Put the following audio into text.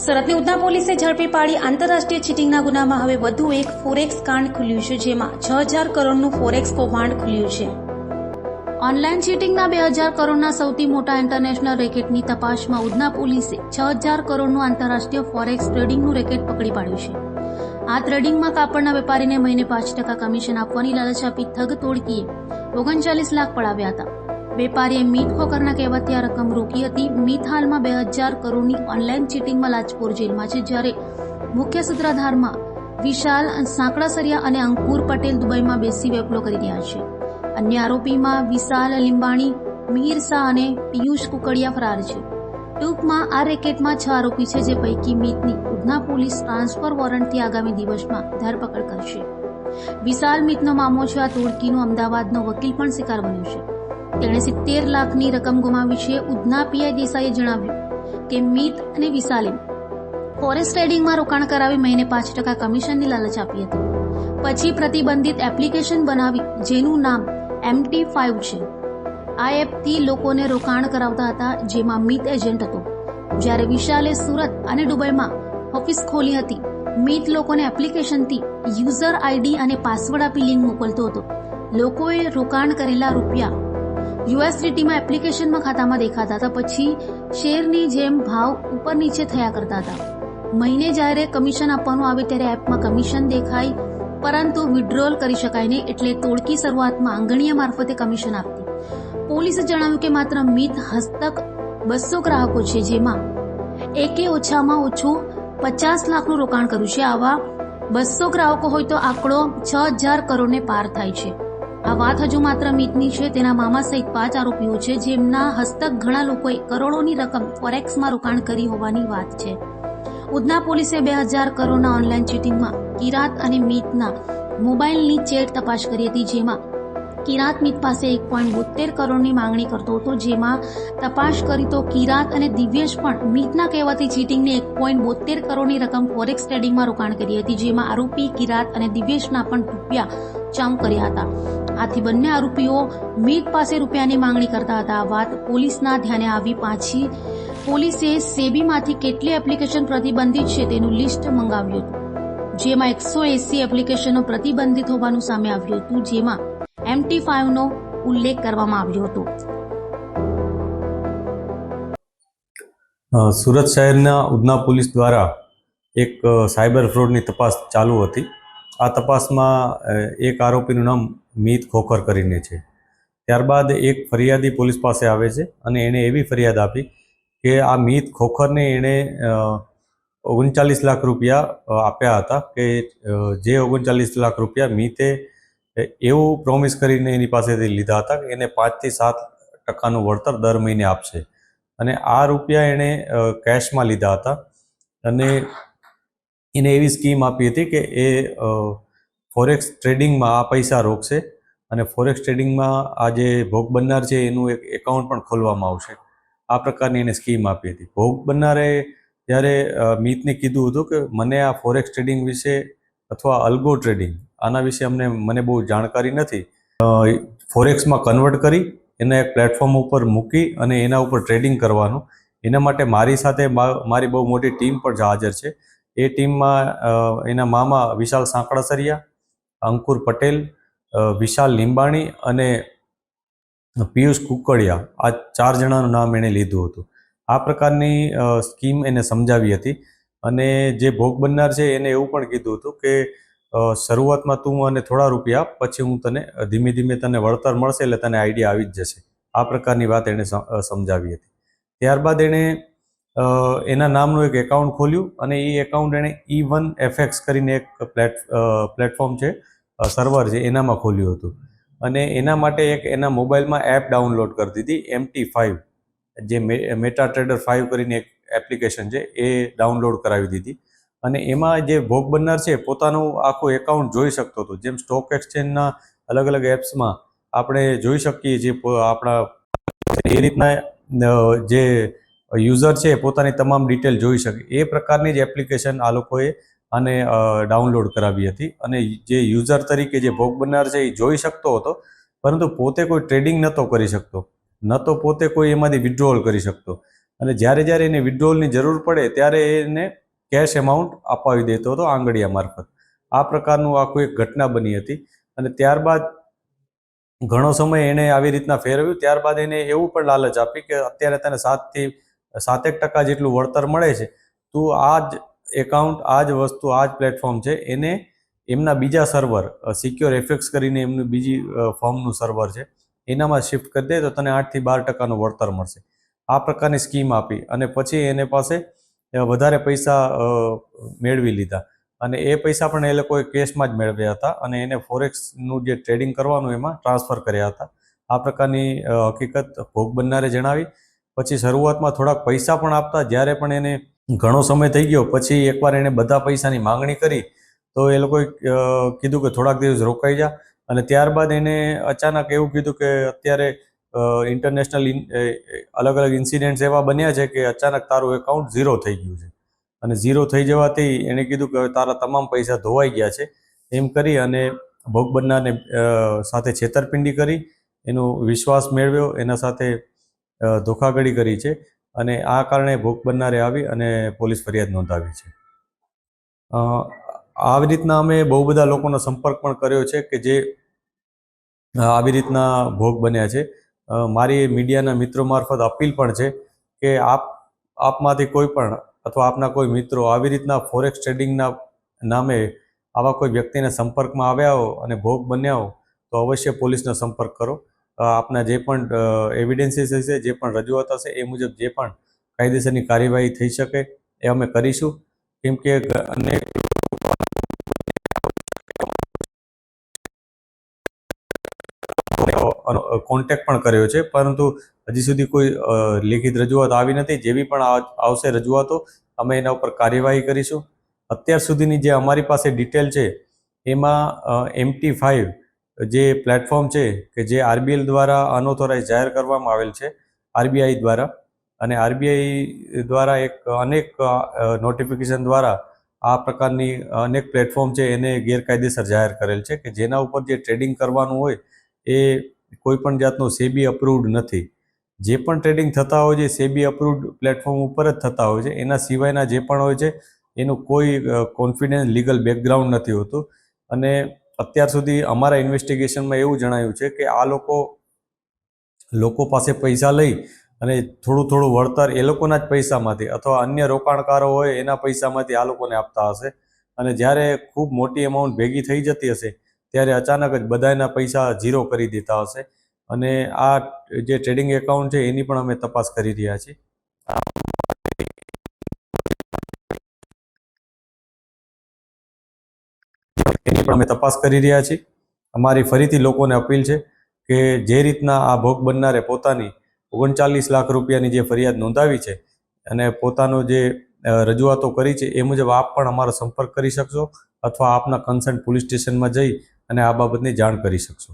સુરતની ઉધના પોલીસે ઝડપી પાડી આંતરરાષ્ટ્રીય ચીટિંગના ગુનામાં હવે વધુ એક ફોરેક્સ કાંડ ખુલ્યું છે, જેમાં છ હજાર કરોડનું ફોરેક્સ કૌભાંડ ખુલ્યું છે. ઓનલાઈન ચીટિંગના બે હજાર કરોડના સૌથી મોટા ઇન્ટરનેશનલ રેકેટની તપાસમાં ઉધના પોલીસે છ હજાર કરોડનું આંતરરાષ્ટ્રીય ફોરેક્સ ટ્રેડિંગનું રેકેટ પકડી પાડ્યું છે. આ ટ્રેડિંગમાં કાપડના વેપારીને મહિને પાંચ ટકા કમિશન આપવાની લાલચ આપી થગ તોડકીએ ઓગણચાલીસ લાખ પડાવ્યા હતા. વેપારીએ મીત ખોકરના કહેવાથી આ રકમ રોકી હતી. મીત હાલમાં બે હજાર કરોડની ઓનલાઈન ચીટિંગમાં લાજપોર જેલમાં છે. જ્યારે મુખ્ય સૂત્રધારમાં વિશાલ સાંકડાસરિયા અને અંકુર પટેલ દુબઈમાં બેસી વેપલો કરી રહ્યા છે. અન્ય આરોપીમાં વિશાલ લીંબાણી, મિહિર શાહ અને પિયુષ કુકડિયા ફરાર છે. ટૂંકમાં આ રેકેટમાં છ આરોપી છે જે પૈકી મીતની ઉધના પોલીસ ટ્રાન્સફર વોરંટથી આગામી દિવસમાં ધરપકડ કરશે. વિશાલ મીતનો મામો છે. આ તોડકીનો અમદાવાદનો વકીલ પણ શિકાર બન્યો છે. તેણે સિત્તેર લાખની રકમ ગુમાવી છે ઉધના પીઆઈ દેસાઈએ જણાવ્યું કે મિત અને વિશાલે ફોરેસ્ટ ટ્રેડિંગમાં રોકાણ કરાવી મહિને પાંચ ટકા કમિશનની લાલચ આપી હતી. પછી પ્રતિબંધિત એપ્લિકેશન બનાવી, જેનું નામ એમટી ફાઇવ છે. આ એપથી લોકોને રોકાણ કરાવતા હતા, જેમાં મિત એજન્ટ હતો. જ્યારે વિશાલે સુરત અને દુબઈમાં ઓફિસ ખોલી હતી, મિત લોકોને એપ્લિકેશનથી યુઝર આઈડી અને પાસવર્ડ આપી લિંક મોકલતો હતો. લોકોએ રોકાણ કરેલા રૂપિયા યુએસડીટીમાં એપ્લિકેશનમાં ખાતામાં દેખાતા હતા. પછી શેરની જેમ ભાવ ઉપર નીચે થયા કરતા હતા. મહિને જ્યારે કમિશન આપવાનું આવે ત્યારે એપમાં કમિશન દેખાય, પરંતુ વિડ્રોલ કરી શકાય નહીં એટલે તોડકી શરૂઆતમાં આંગણીયા મારફતે કમિશન આપતી. પોલીસે જણાવ્યું કે માત્ર મિત હસ્તક બસો ગ્રાહકો છે જેમાં એકે ઓછામાં ઓછું પચાસ લાખનું રોકાણ કર્યું છે. આવા બસો ગ્રાહકો હોય તો આંકડો છ હજાર કરોડને પાર થાય છે. આ વાત હજુ માત્ર મિતની છે. તેના મામા સહિત પાંચ આરોપીઓ છે, જેમના હસ્તક ઘણા લોકોએ કરોડોની રકમ ફોરેક્સમાં રોકાણ કરી હોવાની વાત છે. ઉધના પોલીસે બે હજાર કરોડના ઓનલાઈન ચીટિંગમાં કિરાત અને મિતના મોબાઈલની ચેટ તપાસ કરી હતી, જેમાં કિરાત મિત પાસે એક પોઈન્ટ બોતેર કરોડની માંગણી કરતો હતો, જેમાં તપાસ કરી તો કિરાત અને દિવ્યેશ પણ મિતના કહેવાતી ચીટિંગની એક પોઈન્ટ બોતેર કરોડની રકમ ફોરેક્સ ટ્રેડિંગમાં રોકાણ કરી હતી, જેમાં આરોપી કિરાત અને દિવ્યેશના પણ રૂપિયા ચમ કર્યા હતા. આથી બંને આરોપીઓ મેઘ પાસે રૂપિયાની માંગણી કરતા હતા. વાત પોલીસના ધ્યાને આવી પાછી. પોલીસે સેબીમાંથી કેટલી એપ્લિકેશન પ્રતિબંધિત છે તેનું લિસ્ટ મંગાવ્યું હતું. જેમાં એકસો એસી એપ્લિકેશનો પ્રતિબંધિત હોવાનું સામે આવ્યું હતું, જેમાં એમટી ફાઇવનો ઉલ્લેખ કરવામાં આવ્યો હતો. સુરત શહેરના ઉધના પોલીસ દ્વારા એક સાયબર ફ્રોડની તપાસ ચાલુ હતી. આ તપાસમાં એક આરોપીનું નામ મીત ખોખર કરીને છે. ત્યારબાદ એક ફરિયાદી પોલીસ પાસે આવે છે અને એણે એવી ફરિયાદ આપી કે આ મીત ખોખરને એણે ઓગણચાલીસ લાખ રૂપિયા આપ્યા હતા કે જે ઓગણચાલીસ લાખ રૂપિયા મીતે એવું પ્રોમિસ કરીને એની પાસેથી લીધા હતા કે એને પાંચથી સાત ટકાનું વળતર દર મહિને આપશે. અને આ રૂપિયા એણે કેશમાં લીધા હતા અને એને એવી સ્કીમ આપી હતી કે એ ફોરેક્સ ટ્રેડિંગમાં આ પૈસા રોકશે અને ફોરેક્સ ટ્રેડિંગમાં આ જે ભોગ બનનાર છે એનું એક એકાઉન્ટ પણ ખોલવામાં આવશે. આ પ્રકારની એને સ્કીમ આપી હતી. ભોગ બનનારે જ્યારે મિતને કીધું હતું કે મને આ ફોરેક્સ ટ્રેડિંગ વિશે અથવા અલ્ગો ટ્રેડિંગ આના વિશે અમને, મને બહુ જાણકારી નથી. ફોરેક્સમાં કન્વર્ટ કરી, એને એક પ્લેટફોર્મ ઉપર મૂકી અને એના ઉપર ટ્રેડિંગ કરવાનું. એના માટે મારી સાથે મારી બહુ મોટી ટીમ પણ હાજર છે. એ ટીમમાં એના મામા વિશાલ સાંકળાસરિયા અંકુર પટેલ વિશાલ લીંબાણી અને પિયુષ કુકડિયા. આ ચાર જણાનું નામ એણે લીધું હતું. આ પ્રકારની સ્કીમ એને સમજાવી હતી અને જે ભોગ બનનાર છે એને એવું પણ કીધું હતું કે શરૂઆતમાં તું મને થોડા રૂપિયા પછી હું તને ધીમે ધીમે તને વળતર મળશે એટલે તને આઈડિયા આવી જ જશે. આ પ્રકારની વાત એણે સમજાવી હતી. ત્યારબાદ એણે એના નામનું એક એકાઉન્ટ ખોલ્યું અને એ એકાઉન્ટ એણે ઈ વન એફએક્સ કરીને એક પ્લેટ પ્લેટફોર્મ છે સર્વર છે, એનામાં ખોલ્યું હતું. અને એના માટે એક એના મોબાઈલમાં એપ ડાઉનલોડ કરી દીધી એમટી ફાઇવ જે મેટા ટ્રેડર ફાઇવ કરીને એક એપ્લિકેશન છે, એ ડાઉનલોડ કરાવી દીધી. અને એમાં જે ભોગ બનનાર છે, પોતાનું આખું એકાઉન્ટ જોઈ શકતો હતો. જેમ સ્ટોક એક્સચેન્જના અલગ અલગ એપ્સમાં આપણે જોઈ શકીએ જે આપણા એ રીતના જે યુઝર છે પોતાની તમામ ડિટેલ જોઈ શકે. એ પ્રકારની જ એપ્લિકેશન આ લોકોએ આને ડાઉનલોડ કરાવી હતી અને જે યુઝર તરીકે જે ભોગ બનનાર છે એ જોઈ શકતો હતો, પરંતુ પોતે કોઈ ટ્રેડિંગ નહોતો કરી શકતો. ન તો પોતે કોઈ એમાંથી વિડ્રોલ કરી શકતો. અને જ્યારે જ્યારે એને વિડ્રોલની જરૂર પડે, ત્યારે એને કેશ એમાઉન્ટ અપાવી દેતો હતો આંગળીયા મારફત. આ પ્રકારનું આખું એક ઘટના બની હતી અને ત્યારબાદ ઘણો સમય એણે આવી રીતના ફેરવ્યું. ત્યારબાદ એને એવું પણ લાલચ આપી કે અત્યારે તને સાતથી સાતેક ટકા જેટલું વળતર મળે છે, તું આ જ એકાઉન્ટ આ જ વસ્તુ, આ જ પ્લેટફોર્મ છે, એને એમના બીજા સર્વર સિક્યોર એફએક્સ કરીને એમનું બીજી ફોર્મનું સર્વર છે, એનામાં શિફ્ટ કરી દે તો તને આઠથી બાર ટકાનું વળતર મળશે. આ પ્રકારની સ્કીમ આપી અને પછી એને પાસે વધારે પૈસા મેળવી લીધા. અને એ પૈસા પણ એ લોકોએ કેશમાં જ મેળવ્યા હતા અને એને ફોરેક્સનું જે ટ્રેડિંગ કરવાનું એમાં ટ્રાન્સફર કર્યા હતા. આ પ્રકારની હકીકત ભોગ બનનારે જણાવી. પછી શરૂઆતમાં થોડાક પૈસા પણ આપતા, જ્યારે પણ એને ઘણો સમય થઈ ગયો, પછી એકવાર એણે બધા પૈસાની માંગણી કરી, તો એ લોકોએ કીધું કે થોડાક દિવસ રોકાઈ જા. અને ત્યારબાદ એને અચાનક એવું કીધું કે અત્યારે ઇન્ટરનેશનલ અલગ અલગ ઇન્સિડન્ટ્સ એવા બન્યા છે કે અચાનક તારું એકાઉન્ટ ઝીરો થઈ ગયું છે. અને ઝીરો થઈ જવાથી એણે કીધું કે તારા તમામ પૈસા ધોવાઈ ગયા છે. એમ કરી અને ભોગ બનનારને સાથે છેતરપિંડી કરી. એનો વિશ્વાસ મેળવ્યો. એના સાથે ધોખાધડી કરી છે અને આ કારણે ભોગ બનનારે આવી અને પોલીસ ફરિયાદ નોંધાવી છે. આવી રીતના અમે બહુ બધા લોકોનો સંપર્ક પણ કર્યો છે કે જે આવી રીતના ભોગ બન્યા છે. મારી મીડિયાના મિત્રો મારફત અપીલ પણ છે કે આપ, આપમાંથી કોઈ પણ અથવા આપના કોઈ મિત્રો આવી રીતના ફોરેક્સ ટ્રેડિંગના નામે આવા કોઈ વ્યક્તિના સંપર્કમાં આવ્યા હો અને ભોગ બન્યા હો તો અવશ્ય પોલીસનો સંપર્ક કરો. આપના જે પણ એવિડન્સીસ હશે, જે પણ રજૂઆત હશે, એ મુજબ જે પણ કાયદેસરની કાર્યવાહી થઈ શકે એ અમે કરીશું. કેમ કે અનેક કોન્ટેક્ટ પણ કર્યો છે, પરંતુ હજી સુધી કોઈ લેખિત રજૂઆત આવી નથી. જેવી પણ આવશે રજૂઆતો, અમે એના ઉપર કાર્યવાહી કરીશું. અત્યાર સુધીની જે અમારી પાસે ડિટેલ છે, એમાં એમટી ફાઇવ જે પ્લેટફોર્મ છે કે જે આરબીએલ દ્વારા અનઓથોરાઇઝ જાહેર કરવામાં આવેલ છે, આરબીઆઈ દ્વારા. અને આરબીઆઈ દ્વારા એક અનેક નોટિફિકેશન દ્વારા આ પ્રકારની અનેક પ્લેટફોર્મ છે એને ગેરકાયદેસર જાહેર કરેલ છે કે જેના ઉપર જે ટ્રેડિંગ કરવાનું હોય એ કોઈ પણ જાતનું સેબી અપ્રૂવડ નથી. જે પણ ટ્રેડિંગ થતા હોય છે સેબી અપ્રુવડ પ્લેટફોર્મ ઉપર જ થતા હોય છે. એના સિવાયના જે પણ હોય છે એનું કોઈ કોન્ફિડન્સ લીગલ બેકગ્રાઉન્ડ નથી હોતું. અને અત્યાર સુધી અમારા ઇન્વેસ્ટિગેશનમાં એવું જણાયું છે કે આ લોકો લોકો પાસે પૈસા લઈ અને થોડું થોડું વળતર એ લોકોના જ પૈસામાંથી અથવા અન્ય રોકાણકારો હોય એના પૈસામાંથી આ લોકોને આપતા હશે. અને જ્યારે ખૂબ મોટી અમાઉન્ટ ભેગી થઈ જતી હશે, ત્યારે અચાનક જ બધાના પૈસા ઝીરો કરી દેતા હશે. અને આ જે ટ્રેડિંગ એકાઉન્ટ છે એની પણ અમે તપાસ કરી રહ્યા છીએ. અમે તપાસ કરી રહ્યા છીએ. અમારી ફરીથી લોકોને અપીલ છે કે જે રીતના આ ભોગ બનનારે પોતાની ઓગણચાલીસ લાખ રૂપિયાની જે ફરિયાદ નોંધાવી છે અને પોતાનો જે રજૂઆતો કરી છે એ મુજબ આપ પણ અમારો સંપર્ક કરી શકશો અથવા આપના કન્સર્ન પોલીસ સ્ટેશનમાં જઈ અને આ બાબતની જાણ કરી શકશો.